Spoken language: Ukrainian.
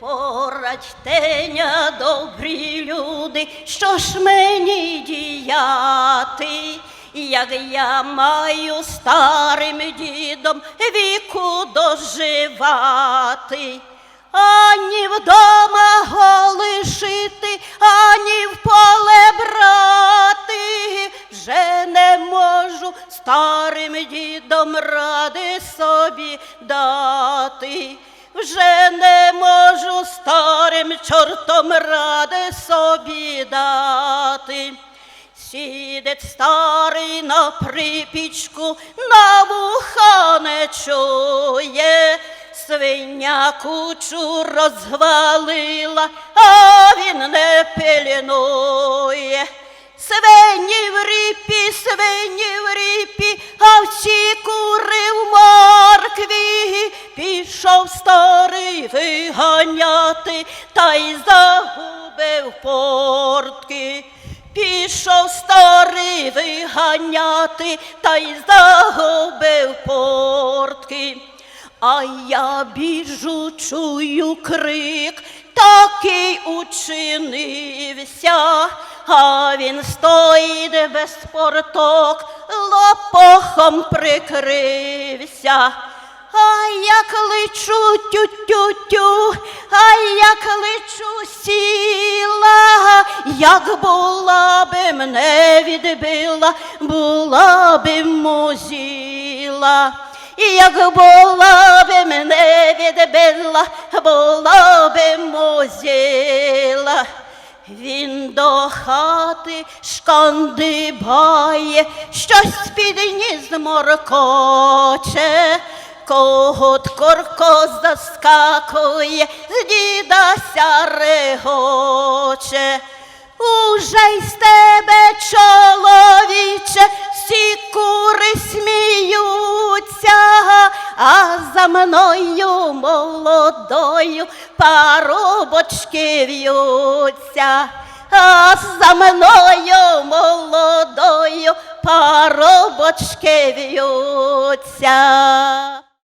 Порадьтеня, добрі люди, що ж мені діяти, як я маю старим дідом віку доживати. Ані вдома голишити, ані в поле брати, вже не можу старим дідом ради собі дати, вже не можу старим чортом ради собі дати. Сідець старий на припічку, на вуха не чує, свиня кучу розвалила, а він не пильнує. Свині в ріпі, свині в ріпі, а всі кури виганяти, та й загубив портки. Пішов старий виганяти, та й загубив портки. А я біжу, чую крик, такий учинився, а він стоїть без порток, лопохом прикрився. А як лечу тю-тю-тю, а як лечу сіла, як була би мене відбила, була би музіла. Як була би мене відбила, була би музіла. Він до хати шкандибає, щось під ніс моркоче, когот корко заскакує, з дідася регоче. Уже й з тебе, чоловіче, всі кури сміються, а за мною молодою парубочки в'ються, а за мною молодою парубочки в'ються.